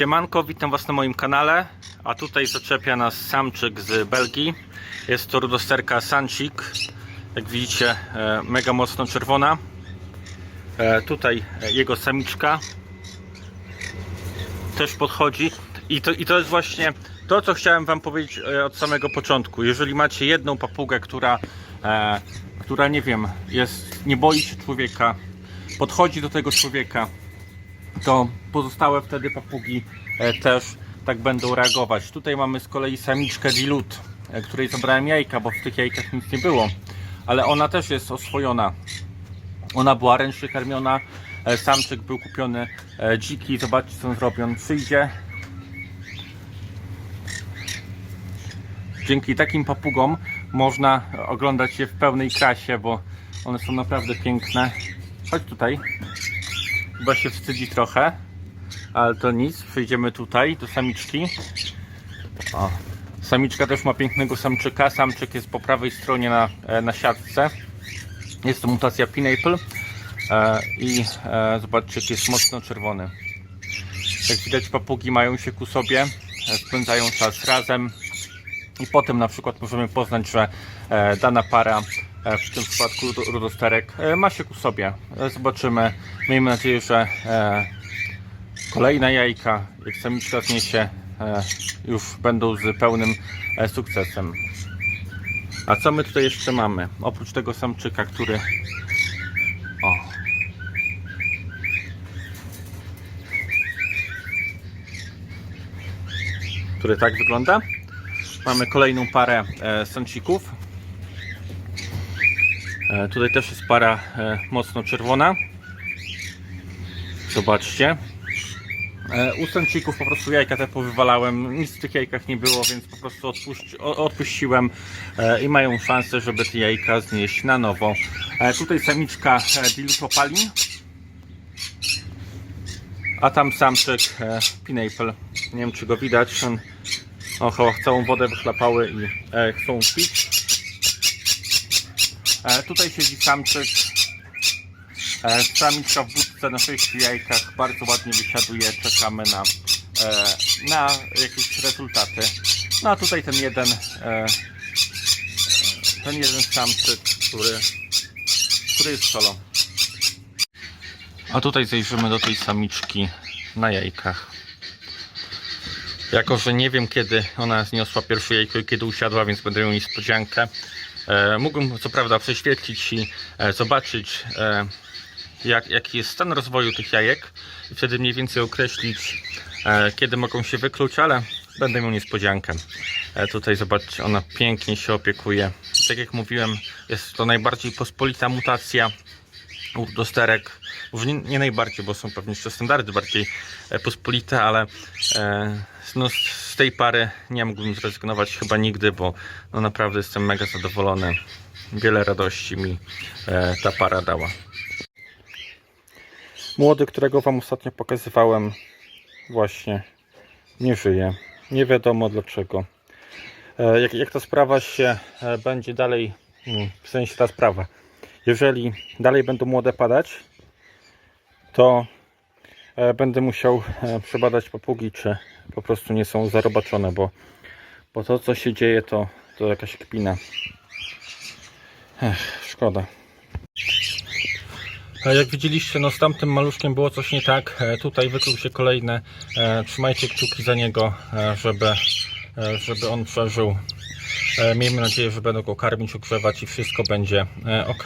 Siemanko, witam Was na moim kanale. A tutaj zaczepia nas samczyk z Belgii. Jest to rudosterka Sancik. Jak widzicie, e, mega mocno czerwona. E, Tutaj jego samiczka też podchodzi. I to, I to jest właśnie to, co chciałem Wam powiedzieć e, od samego początku. Jeżeli macie jedną papugę, która, która nie wiem, jest, nie boi się człowieka, podchodzi do tego człowieka, to pozostałe wtedy papugi e, też tak będą reagować. Tutaj mamy z kolei samiczkę Dilut, e, której zabrałem jajka, bo w tych jajkach nic nie było, ale ona też jest oswojona. Ona była ręcznie karmiona, e, samczyk był kupiony dziki, zobaczcie co on zrobi, on przyjdzie. Dzięki takim papugom można oglądać je w pełnej krasie, bo one są naprawdę piękne. Chodź tutaj. Chyba się wstydzi trochę, ale to nic. Przejdziemy tutaj do samiczki. O. Samiczka też ma pięknego samczyka. Samczyk jest po prawej stronie na, e, na siatce. Jest to mutacja Pineapple. E, I e, zobaczcie, jest mocno czerwony. Jak widać, papugi mają się ku sobie, e, spędzają czas razem. I potem na przykład możemy poznać, że e, dana para, e, w tym przypadku rudo- rudosterek, e, ma się ku sobie. Zobaczymy. Miejmy nadzieję, że kolejne jajka, jak samiczka zniesie, już będą z pełnym sukcesem. A co my tutaj jeszcze mamy? Oprócz tego samczyka, który... O. Który tak wygląda. Mamy kolejną parę e, sącików. E, tutaj też jest para e, mocno czerwona. Zobaczcie. U sącików po prostu jajka te powywalałem. Nic w tych jajkach nie było, więc po prostu odpuści, odpuściłem i mają szansę, żeby te jajka znieść na nowo. Tutaj samiczka Dilutopalin. A tam samczyk Pineapple. Nie wiem czy go widać. On o, chyba całą wodę wychlapały i e, chcą pić. E, tutaj siedzi samczyk. E, samiczka w budce na 6 jajkach bardzo ładnie wysiaduje. Czekamy na, e, na jakieś rezultaty. No a tutaj ten jeden e, ten jeden samczyk, który, który jest solo. A tutaj zajrzymy do tej samiczki na jajkach. Jako, że nie wiem kiedy ona zniosła pierwsze jajko i kiedy usiadła, więc będę ją niespodziankę. E, mógłbym co prawda prześwietlić i e, zobaczyć e, jak, jaki jest stan rozwoju tych jajek i wtedy mniej więcej określić e, kiedy mogą się wykluć, ale będę miał niespodziankę. E, tutaj zobaczcie, ona pięknie się opiekuje. Tak jak mówiłem, jest to najbardziej pospolita mutacja urdosterek. Może nie, nie najbardziej, bo są pewnie jeszcze standardy bardziej e, pospolite, ale e, no, z, tej pary nie mógłbym zrezygnować chyba nigdy, bo no, naprawdę jestem mega zadowolony. Wiele radości mi e, ta para dała. Młody, którego Wam ostatnio pokazywałem, właśnie nie żyje. Nie wiadomo dlaczego. Jak, jak ta sprawa się będzie dalej, mm, w sensie ta sprawa, jeżeli dalej będą młode padać, to e, będę musiał e, przebadać papugi, czy po prostu nie są zarobaczone, bo, bo to co się dzieje to, to jakaś kpina. Ech, szkoda. Jak widzieliście, no z tamtym maluszkiem było coś nie tak. E, Tutaj wykluł się kolejne. Trzymajcie kciuki za niego, żeby, żeby on przeżył. Miejmy nadzieję, że będą go karmić, ogrzewać i wszystko będzie ok.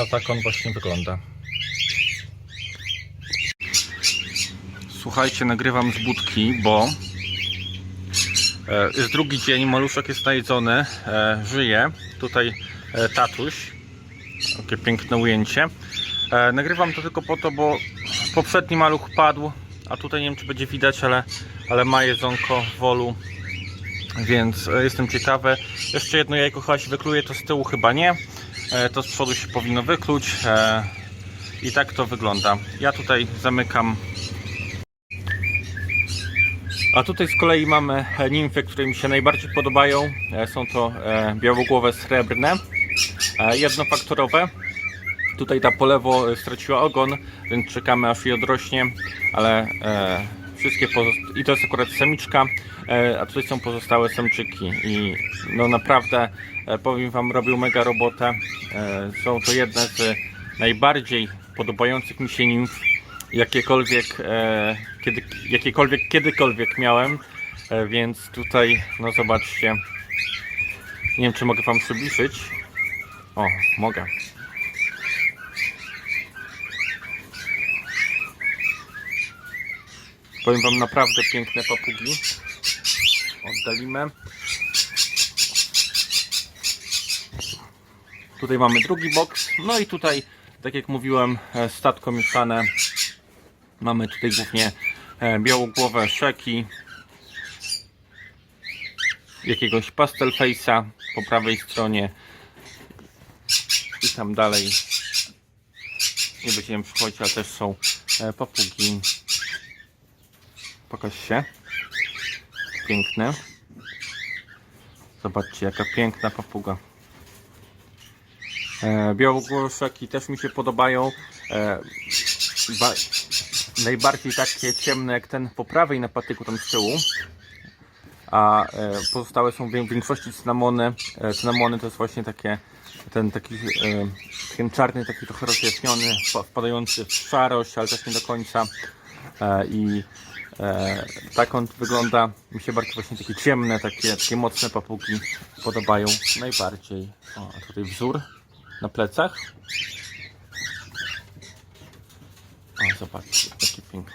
A tak on właśnie wygląda. Słuchajcie, nagrywam z budki, bo e, jest drugi dzień, maluszek jest najedzony, e, żyje. Tutaj e, tatuś. Takie piękne ujęcie. Nagrywam to tylko po to, bo poprzedni maluch padł, a tutaj nie wiem czy będzie widać, ale, ale ma jedzonko w wolu, więc jestem ciekawy. Jeszcze jedno jajko chyba się wykluje, to z tyłu chyba nie. To z przodu się powinno wykluć. I tak to wygląda. Ja tutaj zamykam. A tutaj z kolei mamy nimfy, które mi się najbardziej podobają. E, Są to e, białogłowe srebrne, e, jednofaktorowe. Tutaj ta po lewo straciła ogon, więc czekamy aż jej odrośnie, ale wszystkie i to jest akurat samiczka, a tutaj są pozostałe samczyki i no naprawdę powiem wam robią mega robotę. Są to jedne z najbardziej podobających mi się nimf jakiekolwiek, jakiekolwiek kiedykolwiek miałem, e, więc tutaj no zobaczcie. Nie wiem czy mogę wam przybliżyć. O, mogę. Powiem wam naprawdę piękne papugi. Oddalimy. Tutaj mamy drugi boks. No i tutaj, tak jak mówiłem, e, statko mieszane. Mamy tutaj głównie e, białogłowe szeki. Jakiegoś pastel face'a po prawej stronie. I tam dalej. Nie będziemy przychodzić, ale też są e, papugi. Pokaż się. Piękne. Zobaczcie, jaka piękna papuga. E, Białogłoszeki też mi się podobają. Ba, najbardziej takie ciemne jak ten po prawej na patyku tam z tyłu. A e, pozostałe są w większości cynamony. E, cynamony to jest właśnie takie ten taki e, ten czarny, taki trochę rozjaśniony, wpa- wpadający w szarość, ale też nie do końca. I tak on wygląda. Mi się bardziej właśnie takie ciemne, takie, takie mocne papugi podobają najbardziej. O, tutaj wzór na plecach. O, zobaczcie, jakie piękne.